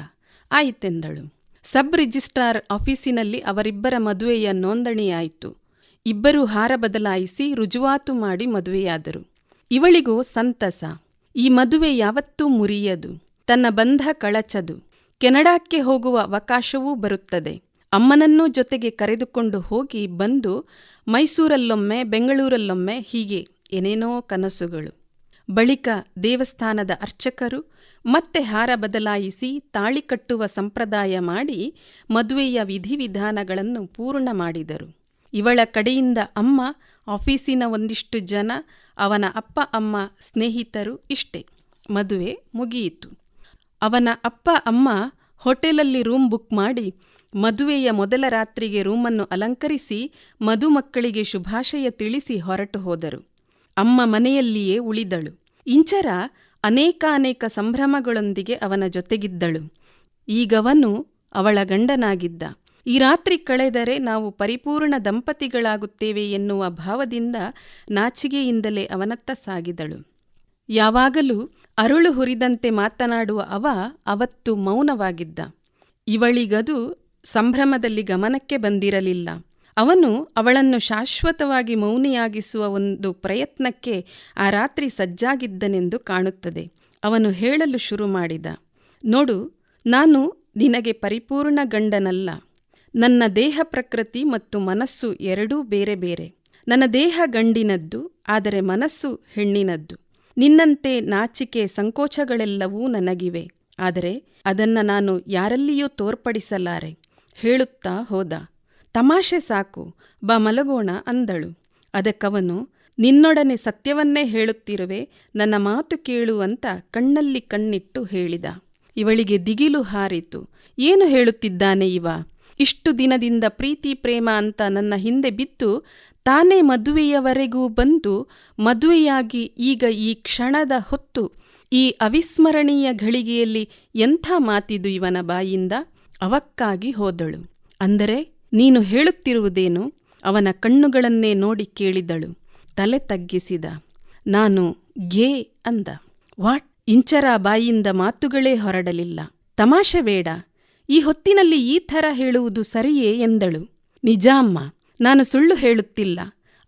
ಆಯಿತೆಂದಳು. ಸಬ್ ರಿಜಿಸ್ಟ್ರಾರ್ ಆಫೀಸಿನಲ್ಲಿ ಅವರಿಬ್ಬರ ಮದುವೆಯ ನೋಂದಣಿಯಾಯಿತು. ಇಬ್ಬರೂ ಹಾರ ಬದಲಾಯಿಸಿ ರುಜುವಾತು ಮಾಡಿ ಮದುವೆಯಾದರು. ಇವಳಿಗೂ ಸಂತಸ. ಈ ಮದುವೆ ಯಾವತ್ತೂ ಮುರಿಯದು. ತನ್ನ ಬಂಧ ಕಳಚದು. ಕೆನಡಾಕ್ಕೆ ಹೋಗುವ ಅವಕಾಶವೂ ಬರುತ್ತದೆ. ಅಮ್ಮನನ್ನೂ ಜೊತೆಗೆ ಕರೆದುಕೊಂಡು ಹೋಗಿ ಬಂದು ಮೈಸೂರಲ್ಲೊಮ್ಮೆ, ಬೆಂಗಳೂರಲ್ಲೊಮ್ಮೆ ಹೀಗೆ ಏನೇನೋ ಕನಸುಗಳು. ಬಳಿಕ ದೇವಸ್ಥಾನದ ಅರ್ಚಕರು ಮತ್ತೆ ಹಾರ ಬದಲಾಯಿಸಿ ತಾಳಿ ಕಟ್ಟುವ ಸಂಪ್ರದಾಯ ಮಾಡಿ ಮದುವೆಯ ವಿಧಿವಿಧಾನಗಳನ್ನು ಪೂರ್ಣ ಮಾಡಿದರು. ಇವಳ ಕಡೆಯಿಂದ ಅಮ್ಮ, ಆಫೀಸಿನ ಒಂದಿಷ್ಟು ಜನ, ಅವನ ಅಪ್ಪ, ಅಮ್ಮ ಸ್ನೇಹಿತರು ಇಷ್ಟೇ. ಮದುವೆ ಮುಗಿಯಿತು. ಅವನ ಅಪ್ಪ, ಅಮ್ಮ ಹೋಟೆಲಲ್ಲಿ ರೂಮ್ ಬುಕ್ ಮಾಡಿ ಮದುವೆಯ ಮೊದಲ ರಾತ್ರಿಗೆ ರೂಮನ್ನು ಅಲಂಕರಿಸಿ ಮದುಮಕ್ಕಳಿಗೆ ಶುಭಾಶಯ ತಿಳಿಸಿ ಹೊರಟು ಹೋದರು. ಅಮ್ಮ ಮನೆಯಲ್ಲಿಯೇ ಉಳಿದಳು. ಇಂಚರ ಅನೇಕಾನೇಕ ಸಂಭ್ರಮಗಳೊಂದಿಗೆ ಅವನ ಜೊತೆಗಿದ್ದಳು. ಈಗವನು ಅವಳ ಗಂಡನಾಗಿದ್ದ. ಈ ರಾತ್ರಿ ಕಳೆದರೆ ನಾವು ಪರಿಪೂರ್ಣ ದಂಪತಿಗಳಾಗುತ್ತೇವೆ ಎನ್ನುವ ಭಾವದಿಂದ ನಾಚಿಗೆಯಿಂದಲೇ ಅವನತ್ತ ಸಾಗಿದಳು. ಯಾವಾಗಲೂ ಅರುಳು ಹುರಿದಂತೆ ಮಾತನಾಡುವ ಅವ ಅವತ್ತು ಮೌನವಾಗಿದ್ದ. ಇವಳಿಗದು ಸಂಭ್ರಮದಲ್ಲಿ ಗಮನಕ್ಕೆ ಬಂದಿರಲಿಲ್ಲ. ಅವನು ಅವಳನ್ನು ಶಾಶ್ವತವಾಗಿ ಮೌನಿಯಾಗಿಸುವ ಒಂದು ಪ್ರಯತ್ನಕ್ಕೆ ಆ ರಾತ್ರಿ ಸಜ್ಜಾಗಿದ್ದನೆಂದು ಕಾಣುತ್ತದೆ. ಅವನು ಹೇಳಲು ಶುರು ಮಾಡಿದ, ನೋಡು, ನಾನು ನಿನಗೆ ಪರಿಪೂರ್ಣ ಗಂಡನಲ್ಲ. ನನ್ನ ದೇಹ ಪ್ರಕೃತಿ ಮತ್ತು ಮನಸ್ಸು ಎರಡೂ ಬೇರೆ ಬೇರೆ. ನನ್ನ ದೇಹ ಗಂಡಿನದ್ದು, ಆದರೆ ಮನಸ್ಸು ಹೆಣ್ಣಿನದ್ದು. ನಿನ್ನಂತೆ ನಾಚಿಕೆ ಸಂಕೋಚಗಳೆಲ್ಲವೂ ನನಗಿವೆ. ಆದರೆ ಅದನ್ನು ನಾನು ಯಾರಲ್ಲಿಯೂ ತೋರ್ಪಡಿಸಲಾರೆ. ಹೇಳುತ್ತಾ ಹೋದ. ತಮಾಷೆ ಸಾಕು, ಬಾ ಮಲಗೋಣ ಅಂದಳು. ಅದಕ್ಕವನು, ನಿನ್ನೊಡನೆ ಸತ್ಯವನ್ನೇ ಹೇಳುತ್ತಿರುವೆ, ನನ್ನ ಮಾತು ಕೇಳು ಅಂತ ಕಣ್ಣಲ್ಲಿ ಕಣ್ಣಿಟ್ಟು ಹೇಳಿದ. ಇವಳಿಗೆ ದಿಗಿಲು ಹಾರಿತು. ಏನು ಹೇಳುತ್ತಿದ್ದಾನೆ ಇವ? ಇಷ್ಟು ದಿನದಿಂದ ಪ್ರೀತಿ ಪ್ರೇಮ ಅಂತ ನನ್ನ ಹಿಂದೆ ಬಿತ್ತು ತಾನೇ ಮದುವೆಯವರೆಗೂ ಬಂದು, ಮದುವೆಯಾಗಿ ಈಗ ಈ ಕ್ಷಣದ ಹೊತ್ತು, ಈ ಅವಿಸ್ಮರಣೀಯ ಘಳಿಗೆಯಲ್ಲಿ ಎಂಥ ಮಾತಿದು ಇವನ ಬಾಯಿಂದ? ಅವಕ್ಕಾಗಿ ಹೋದಳು. ಅಂದರೆ ನೀನು ಹೇಳುತ್ತಿರುವುದೇನು? ಅವನ ಕಣ್ಣುಗಳನ್ನೇ ನೋಡಿ ಕೇಳಿದಳು. ತಲೆ ತಗ್ಗಿಸಿದ. ನಾನು ಘೇ ಅಂದ. ವಾಟ್? ಇಂಚರ ಬಾಯಿಯಿಂದ ಮಾತುಗಳೇ ಹೊರಡಲಿಲ್ಲ. ತಮಾಷೆ ಬೇಡ. ಈ ಹೊತ್ತಿನಲ್ಲಿ ಈ ಥರ ಹೇಳುವುದು ಸರಿಯೇ ಎಂದಳು. ನಿಜಾಮ್ಮ ನಾನು ಸುಳ್ಳು ಹೇಳುತ್ತಿಲ್ಲ.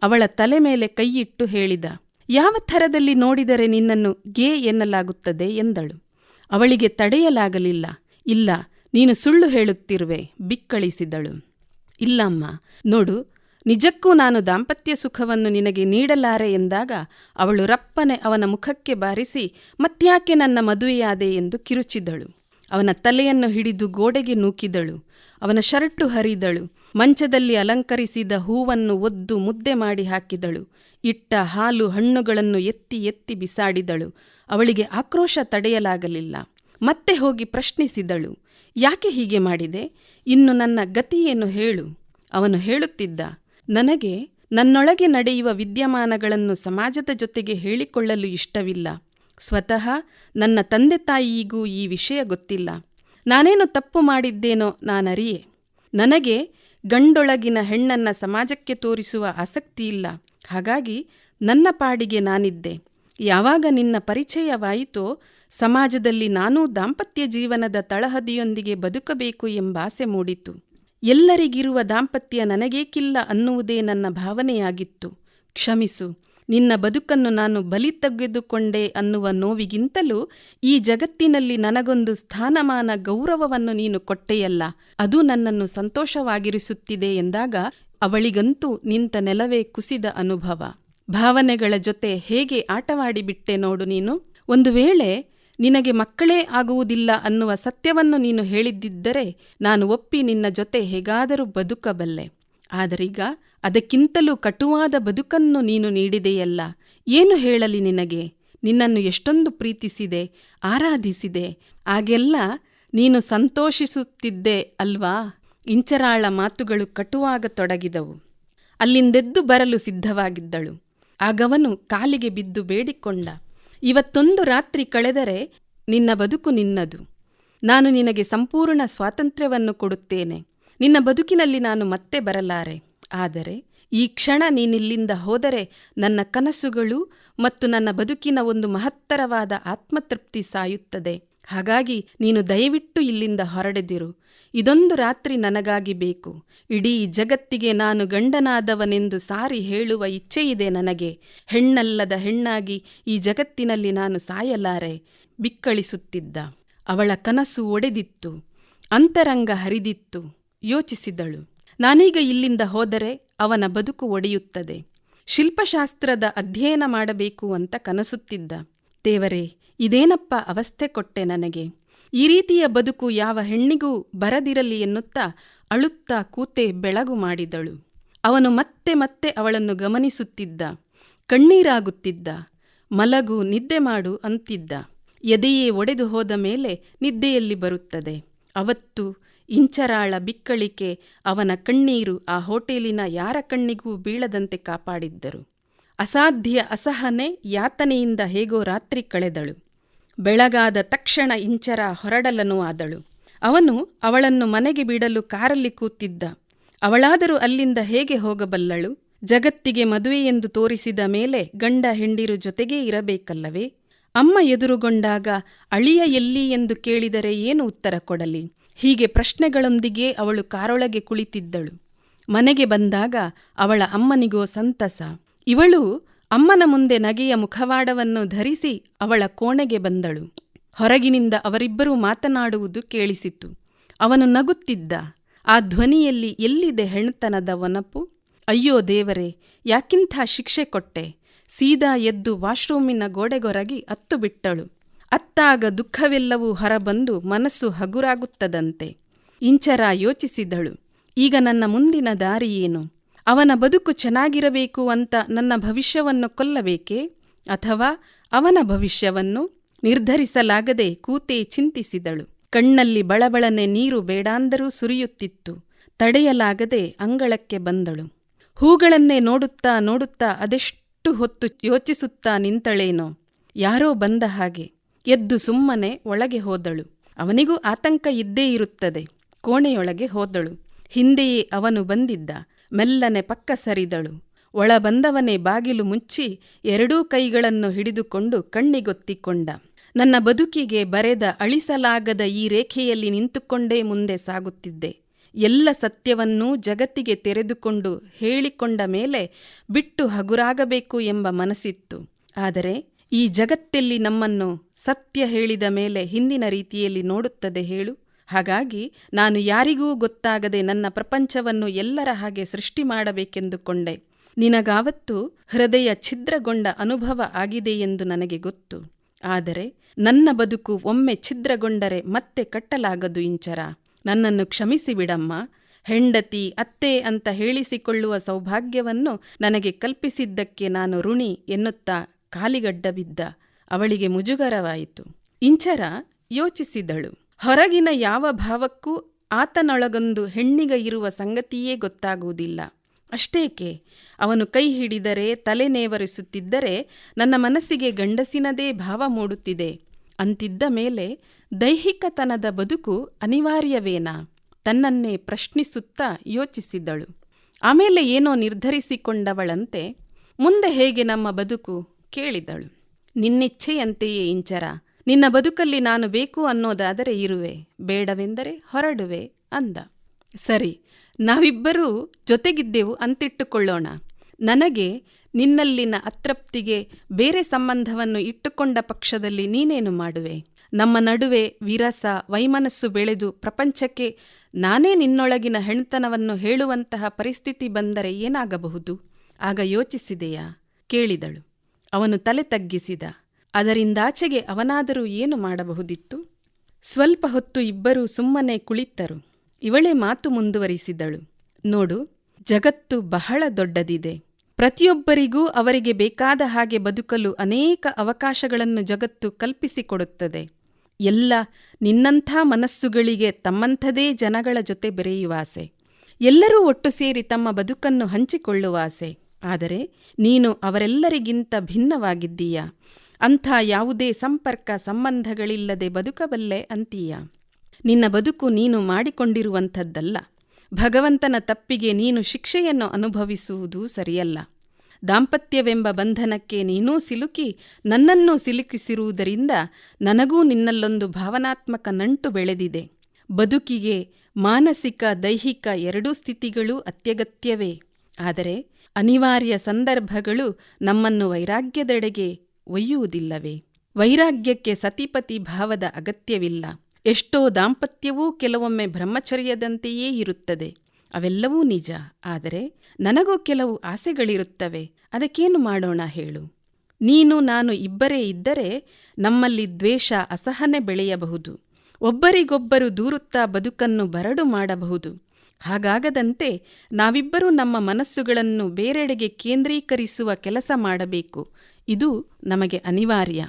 ಅವಳ ತಲೆ ಮೇಲೆ ಕೈಯಿಟ್ಟು ಹೇಳಿದ. ಯಾವ ಥರದಲ್ಲಿ ನೋಡಿದರೆ ನಿನ್ನನ್ನು ಗೇ ಎನ್ನಲಾಗುತ್ತದೆ ಎಂದಳು. ಅವಳಿಗೆ ತಡೆಯಲಾಗಲಿಲ್ಲ. ಇಲ್ಲ, ನೀನು ಸುಳ್ಳು ಹೇಳುತ್ತಿರುವೆ, ಬಿಕ್ಕಳಿಸಿದಳು. ಇಲ್ಲಮ್ಮ, ನೋಡು, ನಿಜಕ್ಕೂ ನಾನು ದಾಂಪತ್ಯ ಸುಖವನ್ನು ನಿನಗೆ ನೀಡಲಾರೆ ಎಂದಾಗ ಅವಳು ರಪ್ಪನೆ ಅವನ ಮುಖಕ್ಕೆ ಬಾರಿಸಿ ಮತ್ಯಾಕೆ ನನ್ನ ಮದುವೆಯಾದೆ ಎಂದು ಕಿರುಚಿದಳು ಅವನ ತಲೆಯನ್ನು ಹಿಡಿದು ಗೋಡೆಗೆ ನೂಕಿದಳು. ಅವನ ಶರ್ಟು ಹರಿದಳು. ಮಂಚದಲ್ಲಿ ಅಲಂಕರಿಸಿದ ಹೂವನ್ನು ಒದ್ದು ಮುದ್ದೆ ಮಾಡಿ ಹಾಕಿದಳು. ಇಟ್ಟ ಹಾಲು ಹಣ್ಣುಗಳನ್ನು ಎತ್ತಿ ಎತ್ತಿ ಬಿಸಾಡಿದಳು. ಅವಳಿಗೆ ಆಕ್ರೋಶ ತಡೆಯಲಾಗಲಿಲ್ಲ. ಮತ್ತೆ ಹೋಗಿ ಪ್ರಶ್ನಿಸಿದಳು. ಯಾಕೆ ಹೀಗೆ ಮಾಡಿದೆ? ಇನ್ನು ನನ್ನ ಗತಿಯೇನು ಹೇಳು. ಅವನು ಹೇಳುತ್ತಿದ್ದ, ನನಗೆ ನನ್ನೊಳಗೆ ನಡೆಯುವ ವಿದ್ಯಮಾನಗಳನ್ನು ಸಮಾಜದ ಜೊತೆಗೆ ಹೇಳಿಕೊಳ್ಳಲು ಇಷ್ಟವಿಲ್ಲ. ಸ್ವತಃ ನನ್ನ ತಂದೆ ತಾಯಿಗೂ ಈ ವಿಷಯ ಗೊತ್ತಿಲ್ಲ. ನಾನೇನು ತಪ್ಪು ಮಾಡಿದ್ದೇನೋ ನಾನರಿಯೆ. ನನಗೆ ಗಂಡೊಳಗಿನ ಹೆಣ್ಣನ್ನ ಸಮಾಜಕ್ಕೆ ತೋರಿಸುವ ಆಸಕ್ತಿ ಇಲ್ಲ ಹಾಗಾಗಿ ನನ್ನ ಪಾಡಿಗೆ ನಾನಿದ್ದೆ. ಯಾವಾಗ ನಿನ್ನ ಪರಿಚಯವಾಯಿತೋ ಸಮಾಜದಲ್ಲಿ ನಾನೂ ದಾಂಪತ್ಯ ಜೀವನದ ತಳಹದಿಯೊಂದಿಗೆ ಬದುಕಬೇಕು ಎಂಬಾಸೆ ಮೂಡಿತು. ಎಲ್ಲರಿಗಿರುವ ದಾಂಪತ್ಯ ನನಗೇಕಿಲ್ಲ ಅನ್ನುವುದೇ ನನ್ನ ಭಾವನೆಯಾಗಿತ್ತು. ಕ್ಷಮಿಸು, ನಿನ್ನ ಬದುಕನ್ನು ನಾನು ಬಲಿ ತೆಗೆದುಕೊಂಡೆ ಅನ್ನುವ ನೋವಿಗಿಂತಲೂ ಈ ಜಗತ್ತಿನಲ್ಲಿ ನನಗೊಂದು ಸ್ಥಾನಮಾನ ಗೌರವವನ್ನು ನೀನು ಕೊಟ್ಟೆಯಲ್ಲ, ಅದು ನನ್ನನ್ನು ಸಂತೋಷವಾಗಿರಿಸುತ್ತಿದೆ ಎಂದಾಗ ಅವಳಿಗಂತೂ ನಿಂತ ನೆಲವೇ ಕುಸಿದ ಅನುಭವ. ಭಾವನೆಗಳ ಜೊತೆ ಹೇಗೆ ಆಟವಾಡಿಬಿಟ್ಟೆ ನೋಡು ನೀನು? ಒಂದು ವೇಳೆ ನಿನಗೆ ಮಕ್ಕಳೇ ಆಗುವುದಿಲ್ಲ ಅನ್ನುವ ಸತ್ಯವನ್ನು ನೀನು ಹೇಳಿದ್ದಿದ್ದರೆ ನಾನು ಒಪ್ಪಿ ನಿನ್ನ ಜೊತೆ ಹೇಗಾದರೂ ಬದುಕಬಲ್ಲೆ. ಆದರೀಗ ಅದಕ್ಕಿಂತಲೂ ಕಟುವಾದ ಬದುಕನ್ನು ನೀನು ನೀಡಿದೆಯಲ್ಲ. ಏನು ಹೇಳಲಿ ನಿನಗೆ? ನಿನ್ನನ್ನು ಎಷ್ಟೊಂದು ಪ್ರೀತಿಸಿದೆ, ಆರಾಧಿಸಿದೆ. ಆಗೆಲ್ಲ ನೀನು ಸಂತೋಷಿಸುತ್ತಿದ್ದೆ ಅಲ್ವಾ? ಇಂಚರಾಳ ಮಾತುಗಳು ಕಟುವಾಗ ತೊಡಗಿದವು. ಅಲ್ಲಿಂದೆದ್ದು ಬರಲು ಸಿದ್ಧವಾಗಿದ್ದಳು. ಆಗವನು ಕಾಲಿಗೆ ಬಿದ್ದು ಬೇಡಿಕೊಂಡ, ಇವತ್ತೊಂದು ರಾತ್ರಿ ಕಳೆದರೆ ನಿನ್ನ ಬದುಕು ನಿನ್ನದು. ನಾನು ನಿನಗೆ ಸಂಪೂರ್ಣ ಸ್ವಾತಂತ್ರ್ಯವನ್ನು ಕೊಡುತ್ತೇನೆ. ನಿನ್ನ ಬದುಕಿನಲ್ಲಿ ನಾನು ಮತ್ತೆ ಬರಲಾರೆ. ಆದರೆ ಈ ಕ್ಷಣ ನೀನಿಲ್ಲಿಂದ ಹೋದರೆ ನನ್ನ ಕನಸುಗಳು ಮತ್ತು ನನ್ನ ಬದುಕಿನ ಒಂದು ಮಹತ್ತರವಾದ ಆತ್ಮತೃಪ್ತಿ ಸಾಯುತ್ತದೆ. ಹಾಗಾಗಿ ನೀನು ದಯವಿಟ್ಟು ಇಲ್ಲಿಂದ ಹೊರಡೆದಿರು. ಇದೊಂದು ರಾತ್ರಿ ನನಗಾಗಿ ಬೇಕು. ಇಡೀ ಜಗತ್ತಿಗೆ ನಾನು ಗಂಡನಾದವನೆಂದು ಸಾರಿ ಹೇಳುವ ಇಚ್ಛೆಯಿದೆ ನನಗೆ. ಹೆಣ್ಣಲ್ಲದ ಹೆಣ್ಣಾಗಿ ಈ ಜಗತ್ತಿನಲ್ಲಿ ನಾನು ಸಾಯಲಾರೆ. ಬಿಕ್ಕಳಿಸುತ್ತಿದ್ದ. ಅವಳ ಕನಸು ಒಡೆದಿತ್ತು. ಅಂತರಂಗ ಹರಿದಿತ್ತು. ಯೋಚಿಸಿದಳು. ನಾನೀಗ ಇಲ್ಲಿಂದ ಹೋದರೆ ಅವನ ಬದುಕು ಒಡೆಯುತ್ತದೆ. ಶಿಲ್ಪಶಾಸ್ತ್ರದ ಅಧ್ಯಯನ ಮಾಡಬೇಕು ಅಂತ ಕನಸುತ್ತಿದ್ದ. ದೇವರೇ ಇದೇನಪ್ಪ ಅವಸ್ಥೆ ಕೊಟ್ಟೆ ನನಗೆ? ಈ ರೀತಿಯ ಬದುಕು ಯಾವ ಹೆಣ್ಣಿಗೂ ಬರದಿರಲಿ ಎನ್ನುತ್ತಾ ಅಳುತ್ತಾ ಕೂತೆ ಬೆಳಗು ಮಾಡಿದಳು. ಅವನು ಮತ್ತೆ ಮತ್ತೆ ಅವಳನ್ನು ಗಮನಿಸುತ್ತಿದ್ದ. ಕಣ್ಣೀರಾಗುತ್ತಿದ್ದ. ಮಲಗು ನಿದ್ದೆ ಮಾಡು ಅಂತಿದ್ದ. ಎದೆಯೇ ಒಡೆದು ಹೋದ ಮೇಲೆ ನಿದ್ದೆಯಲ್ಲಿ ಬರುತ್ತದೆ. ಅವತ್ತು ಇಂಚರಾಳ ಬಿಕ್ಕಳಿಕೆ ಅವನ ಕಣ್ಣೀರು ಆ ಹೋಟೆಲಿನ ಯಾರ ಕಣ್ಣಿಗೂ ಬೀಳದಂತೆ ಕಾಪಾಡಿದ್ದರು. ಅಸಾಧ್ಯ ಅಸಹನೆ ಯಾತನೆಯಿಂದ ಹೇಗೋ ರಾತ್ರಿ ಕಳೆದಳು. ಬೆಳಗಾದ ತಕ್ಷಣ ಇಂಚರ ಹೊರಡಲನೂ ಆದಳು. ಅವನು ಅವಳನ್ನು ಮನೆಗೆ ಬಿಡಲು ಕಾರಲ್ಲಿ ಕೂತಿದ್ದ. ಅವಳಾದರೂ ಅಲ್ಲಿಂದ ಹೇಗೆ ಹೋಗಬಲ್ಲಳು? ಜಗತ್ತಿಗೆ ಮದುವೆಯೆಂದು ತೋರಿಸಿದ ಮೇಲೆ ಗಂಡ ಹೆಂಡಿರು ಜೊತೆಗೇ ಇರಬೇಕಲ್ಲವೇ? ಅಮ್ಮ ಎದುರುಗೊಂಡಾಗ ಅಳಿಯ ಎಲ್ಲಿ ಎಂದು ಕೇಳಿದರೆ ಏನು ಉತ್ತರ ಕೊಡಲಿ? ಹೀಗೆ ಪ್ರಶ್ನೆಗಳೊಂದಿಗೆ ಅವಳು ಕಾರೊಳಗೆ ಕುಳಿತಿದ್ದಳು. ಮನೆಗೆ ಬಂದಾಗ ಅವಳ ಅಮ್ಮನಿಗೋ ಸಂತಸ. ಇವಳು ಅಮ್ಮನ ಮುಂದೆ ನಗೆಯ ಮುಖವಾಡವನ್ನು ಧರಿಸಿ ಅವಳ ಕೋಣೆಗೆ ಬಂದಳು. ಹೊರಗಿನಿಂದ ಅವರಿಬ್ಬರೂ ಮಾತನಾಡುವುದು ಕೇಳಿಸಿತು ಅವನು ನಗುತ್ತಿದ್ದ. ಆ ಧ್ವನಿಯಲ್ಲಿ ಎಲ್ಲಿದೆ ಹೆಣ್ತನದ ವನಪು ಅಯ್ಯೋ ದೇವರೇ, ಯಾಕಿಂಥ ಶಿಕ್ಷೆ ಕೊಟ್ಟೆ? ಸೀದಾ ಎದ್ದು ವಾಶ್ರೂಮಿನ ಗೋಡೆಗೊರಗಿ ಅತ್ತು ಬಿಟ್ಟಳು ಅತ್ತಾಗ ದುಃಖವೆಲ್ಲವೂ ಹೊರಬಂದು ಮನಸ್ಸು ಹಗುರಾಗುತ್ತದಂತೆ. ಇಂಚರ ಯೋಚಿಸಿದಳು. ಈಗ ನನ್ನ ಮುಂದಿನ ದಾರಿಯೇನು ಅವನ ಬದುಕು ಚೆನ್ನಾಗಿರಬೇಕು ಅಂತ ನನ್ನ ಭವಿಷ್ಯವನ್ನು ಕೊಲ್ಲಬೇಕೆ? ಅಥವಾ ಅವನ ಭವಿಷ್ಯವನ್ನು ನಿರ್ಧರಿಸಲಾಗದೆ ಕೂತೆ ಚಿಂತಿಸಿದಳು. ಕಣ್ಣಲ್ಲಿ ಬಳಬಳನೆ ನೀರು ಬೇಡಾಂದರೂ ಸುರಿಯುತ್ತಿತ್ತು. ತಡೆಯಲಾಗದೆ ಅಂಗಳಕ್ಕೆ ಬಂದಳು. ಹೂಗಳನ್ನೇ ನೋಡುತ್ತಾ ನೋಡುತ್ತಾ ಅದೆಷ್ಟು ಹೊತ್ತು ಯೋಚಿಸುತ್ತಾ ನಿಂತಳೇನೋ? ಯಾರೋ ಬಂದ ಹಾಗೆ ಎದ್ದು ಸುಮ್ಮನೆ ಒಳಗೆ ಹೋದಳು. ಅವನಿಗೂ ಆತಂಕ ಇದ್ದೇ ಇರುತ್ತದೆ. ಕೋಣೆಯೊಳಗೆ ಹೋದಳು. ಹಿಂದೆಯೇ ಅವನು ಬಂದಿದ್ದ. ಮೆಲ್ಲನೆ ಪಕ್ಕ ಸರಿದಳು. ಒಳಬಂದವನೇ ಬಾಗಿಲು ಮುಚ್ಚಿ ಎರಡೂ ಕೈಗಳನ್ನು ಹಿಡಿದುಕೊಂಡು ಕಣ್ಣಿಗೊತ್ತಿಕೊಂಡ. ನನ್ನ ಬದುಕಿಗೆ ಬರೆದ ಅಳಿಸಲಾಗದ ಈ ರೇಖೆಯಲ್ಲಿ ನಿಂತುಕೊಂಡೇ ಮುಂದೆ ಸಾಗುತ್ತಿದ್ದೆ. ಎಲ್ಲ ಸತ್ಯವನ್ನೂ ಜಗತ್ತಿಗೆ ತೆರೆದುಕೊಂಡು ಹೇಳಿಕೊಂಡ ಮೇಲೆ ಬಿಟ್ಟು ಹಗುರಾಗಬೇಕು ಎಂಬ ಮನಸ್ಸಿತ್ತು. ಆದರೆ ಈ ಜಗತ್ತಲ್ಲಿ ನಮ್ಮನ್ನು ಸತ್ಯ ಹೇಳಿದ ಮೇಲೆ ಹಿಂದಿನ ರೀತಿಯಲ್ಲಿ ನೋಡುತ್ತದೆ ಹೇಳು. ಹಾಗಾಗಿ ನಾನು ಯಾರಿಗೂ ಗೊತ್ತಾಗದೆ ನನ್ನ ಪ್ರಪಂಚವನ್ನು ಎಲ್ಲರ ಹಾಗೆ ಸೃಷ್ಟಿ ಮಾಡಬೇಕೆಂದುಕೊಂಡೆ. ನಿನಗಾವತ್ತು ಹೃದಯ ಛಿದ್ರಗೊಂಡ ಅನುಭವ ಆಗಿದೆಯೆಂದು ನನಗೆ ಗೊತ್ತು. ಆದರೆ ನನ್ನ ಬದುಕು ಒಮ್ಮೆ ಛಿದ್ರಗೊಂಡರೆ ಮತ್ತೆ ಕಟ್ಟಲಾಗದು ಇಂಚರ. ನನ್ನನ್ನು ಕ್ಷಮಿಸಿಬಿಡಮ್ಮ. ಹೆಂಡತಿ, ಅತ್ತೆ ಅಂತ ಹೇಳಿಸಿಕೊಳ್ಳುವ ಸೌಭಾಗ್ಯವನ್ನು ನನಗೆ ಕಲ್ಪಿಸಿದ್ದಕ್ಕೆ ನಾನು ಋಣಿ ಎನ್ನುತ್ತಾ ಕಾಲಿಗಡ್ಡ ಬಿದ್ದ ಅವಳಿಗೆ ಮುಜುಗರವಾಯಿತು. ಇಂಚರ ಯೋಚಿಸಿದಳು. ಹೊರಗಿನ ಯಾವ ಭಾವಕ್ಕೂ ಆತನೊಳಗೊಂದು ಹೆಣ್ಣಿಗ ಇರುವ ಸಂಗತಿಯೇ ಗೊತ್ತಾಗುವುದಿಲ್ಲ. ಅಷ್ಟೇಕೆ, ಅವನು ಕೈ ಹಿಡಿದರೆ, ತಲೆ ನೇವರಿಸುತ್ತಿದ್ದರೆ ನನ್ನ ಮನಸ್ಸಿಗೆ ಗಂಡಸಿನದೇ ಭಾವ ಮೂಡುತ್ತಿದೆ. ಅಂತಿದ್ದ ಮೇಲೆ ದೈಹಿಕತನದ ಬದುಕು ಅನಿವಾರ್ಯವೇನಾ? ತನ್ನನ್ನೇ ಪ್ರಶ್ನಿಸುತ್ತಾ ಯೋಚಿಸಿದಳು. ಆಮೇಲೆ ಏನೋ ನಿರ್ಧರಿಸಿಕೊಂಡವಳಂತೆ ಮುಂದೆ ಹೇಗೆ ನಮ್ಮ ಬದುಕು? ಕೇಳಿದಳು. ನಿನ್ನಿಚ್ಛೆಯಂತೆಯೇ ಇಂಚರ. ನಿನ್ನ ಬದುಕಲ್ಲಿ ನಾನು ಬೇಕು ಅನ್ನೋದಾದರೆ ಇರುವೆ, ಬೇಡವೆಂದರೆ ಹೊರಡುವೆ ಅಂದ. ಸರಿ, ನಾವಿಬ್ಬರೂ ಜೊತೆಗಿದ್ದೆವು ಅಂತಿಟ್ಟುಕೊಳ್ಳೋಣ. ನನಗೆ ನಿನ್ನಲ್ಲಿನ ಅತೃಪ್ತಿಗೆ ಬೇರೆ ಸಂಬಂಧವನ್ನು ಇಟ್ಟುಕೊಂಡ ಪಕ್ಷದಲ್ಲಿ ನೀನೇನು ಮಾಡುವೆ? ನಮ್ಮ ನಡುವೆ ವಿರಸ, ವೈಮನಸ್ಸು ಬೆಳೆದು ಪ್ರಪಂಚಕ್ಕೆ ನಾನೇ ನಿನ್ನೊಳಗಿನ ಹೆಣ್ತನವನ್ನು ಹೇಳುವಂತಹ ಪರಿಸ್ಥಿತಿ ಬಂದರೆ ಏನಾಗಬಹುದು? ಆಗ ಯೋಚಿಸಿದೆಯಾ? ಕೇಳಿದಳು. ಅವನು ತಲೆ ತಗ್ಗಿಸಿದ. ಅದರಿಂದಾಚೆಗೆ ಅವನಾದರೂ ಏನು ಮಾಡಬಹುದಿತ್ತು? ಸ್ವಲ್ಪ ಹೊತ್ತು ಇಬ್ಬರೂ ಸುಮ್ಮನೆ ಕುಳಿತರು. ಇವಳೇ ಮಾತು ಮುಂದುವರಿಸಿದಳು. ನೋಡು, ಜಗತ್ತು ಬಹಳ ದೊಡ್ಡದಿದೆ. ಪ್ರತಿಯೊಬ್ಬರಿಗೂ ಅವರಿಗೆ ಬೇಕಾದ ಹಾಗೆ ಬದುಕಲು ಅನೇಕ ಅವಕಾಶಗಳನ್ನು ಜಗತ್ತು ಕಲ್ಪಿಸಿಕೊಡುತ್ತದೆ. ಎಲ್ಲ ನಿನ್ನಂಥ ಮನಸ್ಸುಗಳಿಗೆ ತಮ್ಮಂಥದೇ ಜನಗಳ ಜೊತೆ ಬೆರೆಯುವ ಆಸೆ ಎಲ್ಲರೂ ಒಟ್ಟು ಸೇರಿ ತಮ್ಮ ಬದುಕನ್ನು ಹಂಚಿಕೊಳ್ಳುವ ಆಸೆ ಆದರೆ, ನೀನು ಅವರೆಲ್ಲರಿಗಿಂತ ಭಿನ್ನವಾಗಿದ್ದೀಯ? ಅಂಥ ಯಾವುದೇ ಸಂಪರ್ಕ ಸಂಬಂಧಗಳಿಲ್ಲದೆ ಬದುಕಬಲ್ಲೆ ಅಂತೀಯ. ನಿನ್ನ ಬದುಕು ನೀನು ಮಾಡಿಕೊಂಡಿರುವಂಥದ್ದಲ್ಲ. ಭಗವಂತನ ತಪ್ಪಿಗೆ ನೀನು ಶಿಕ್ಷೆಯನ್ನು ಅನುಭವಿಸುವುದು ಸರಿಯಲ್ಲ. ದಾಂಪತ್ಯವೆಂಬ ಬಂಧನಕ್ಕೆ ನೀನೂ ಸಿಲುಕಿ ನನ್ನನ್ನೂ ಸಿಲುಕಿಸಿರುವುದರಿಂದ ನನಗೂ ನಿನ್ನಲ್ಲೊಂದು ಭಾವನಾತ್ಮಕ ನಂಟು ಬೆಳೆದಿದೆ. ಬದುಕಿಗೆ ಮಾನಸಿಕ, ದೈಹಿಕ ಎರಡೂ ಸ್ಥಿತಿಗಳೂ ಅತ್ಯಗತ್ಯವೇ. ಆದರೆ ಅನಿವಾರ್ಯ ಸಂದರ್ಭಗಳು ನಮ್ಮನ್ನು ವೈರಾಗ್ಯದೆಡೆಗೆ ಒಯ್ಯುವುದಿಲ್ಲವೇ? ವೈರಾಗ್ಯಕ್ಕೆ ಸತಿಪತಿ ಭಾವದ ಅಗತ್ಯವಿಲ್ಲ. ಎಷ್ಟೋ ದಾಂಪತ್ಯವೂ ಕೆಲವೊಮ್ಮೆ ಬ್ರಹ್ಮಚರ್ಯದಂತೆಯೇ ಇರುತ್ತದೆ. ಅವೆಲ್ಲವೂ ನಿಜ. ಆದರೆ ನನಗೂ ಕೆಲವು ಆಸೆಗಳಿರುತ್ತವೆ. ಅದಕ್ಕೇನು ಮಾಡೋಣ ಹೇಳು. ನೀನು ನಾನು ಇಬ್ಬರೇ ಇದ್ದರೆ ನಮ್ಮಲ್ಲಿ ದ್ವೇಷ ಅಸಹನೆ ಬೆಳೆಯಬಹುದು. ಒಬ್ಬರಿಗೊಬ್ಬರು ದೂರುತ್ತಾ ಬದುಕನ್ನು ಬರಡು ಮಾಡಬಹುದು. ಹಾಗಾಗದಂತೆ ನಾವಿಬ್ಬರೂ ನಮ್ಮ ಮನಸ್ಸುಗಳನ್ನು ಬೇರೆಡೆಗೆ ಕೇಂದ್ರೀಕರಿಸುವ ಕೆಲಸ ಮಾಡಬೇಕು. ಇದು ನಮಗೆ ಅನಿವಾರ್ಯ.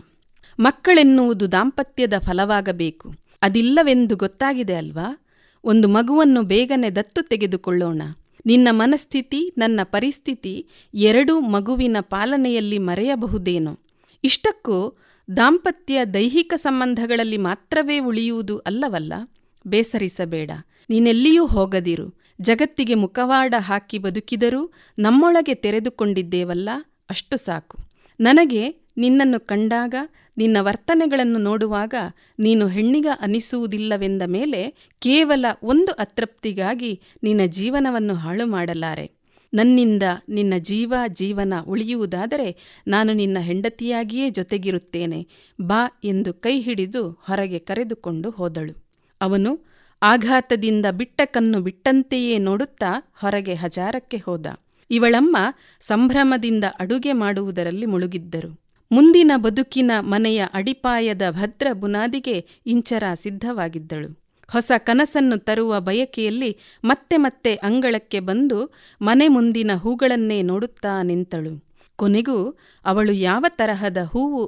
ಮಕ್ಕಳೆನ್ನುವುದು ದಾಂಪತ್ಯದ ಫಲವಾಗಬೇಕು. ಅದಿಲ್ಲವೆಂದು ಗೊತ್ತಾಗಿದೆ ಅಲ್ವಾ? ಒಂದು ಮಗುವನ್ನು ಬೇಗನೆ ದತ್ತು ತೆಗೆದುಕೊಳ್ಳೋಣ. ನಿನ್ನ ಮನಸ್ಥಿತಿ, ನನ್ನ ಪರಿಸ್ಥಿತಿ ಎರಡೂ ಮಗುವಿನ ಪಾಲನೆಯಲ್ಲಿ ಮರೆಯಬಹುದೇನೋ. ಇಷ್ಟಕ್ಕೂ ದಾಂಪತ್ಯ ದೈಹಿಕ ಸಂಬಂಧಗಳಲ್ಲಿ ಮಾತ್ರವೇ ಉಳಿಯುವುದು ಅಲ್ಲವಲ್ಲ? ಬೇಸರಿಸಬೇಡ. ನೀನೆಲ್ಲಿಯೂ ಹೋಗದಿರು. ಜಗತ್ತಿಗೆ ಮುಖವಾಡ ಹಾಕಿ ಬದುಕಿದರೂ ನಮ್ಮೊಳಗೆ ತೆರೆದುಕೊಂಡಿದ್ದೇವಲ್ಲ, ಅಷ್ಟು ಸಾಕು. ನನಗೆ ನಿನ್ನನ್ನು ಕಂಡಾಗ, ನಿನ್ನ ವರ್ತನೆಗಳನ್ನು ನೋಡುವಾಗ ನೀನು ಹೆಣ್ಣಿಗ ಅನಿಸುವುದಿಲ್ಲವೆಂದ ಮೇಲೆ ಕೇವಲ ಒಂದು ಅತೃಪ್ತಿಗಾಗಿ ನಿನ್ನ ಜೀವನವನ್ನು ಹಾಳು ಮಾಡಲಾರೆ ನನ್ನಿಂದ ನಿನ್ನ ಜೀವ ಜೀವನ ಉಳಿಯುವುದಾದರೆ ನಾನು ನಿನ್ನ ಹೆಂಡತಿಯಾಗಿಯೇ ಜೊತೆಗಿರುತ್ತೇನೆ. ಬಾ ಎಂದು ಕೈ ಹಿಡಿದು ಹೊರಗೆ ಕರೆದುಕೊಂಡು ಹೋದಳು. ಅವನು ಆಘಾತದಿಂದ ಬಿಟ್ಟ ಕಣ್ಣು ಬಿಟ್ಟಂತೆಯೇ ನೋಡುತ್ತಾ ಹೊರಗೆ ಹಜಾರಕ್ಕೆ ಹೋದ. ಇವಳಮ್ಮ ಸಂಭ್ರಮದಿಂದ ಅಡುಗೆ ಮಾಡುವುದರಲ್ಲಿ ಮುಳುಗಿದ್ದರು. ಮುಂದಿನ ಬದುಕಿನ ಮನೆಯ ಅಡಿಪಾಯದ ಭದ್ರ ಬುನಾದಿಗೆ ಇಂಚರ ಸಿದ್ಧವಾಗಿದ್ದಳು. ಹೊಸ ಕನಸನ್ನು ತರುವ ಬಯಕೆಯಲ್ಲಿ ಮತ್ತೆ ಮತ್ತೆ ಅಂಗಳಕ್ಕೆ ಬಂದು ಮನೆ ಮುಂದಿನ ಹೂಗಳನ್ನೇ ನೋಡುತ್ತಾ ನಿಂತಳು. ಕೊನೆಗೂ ಅವಳು ಯಾವ ತರಹದ ಹೂವು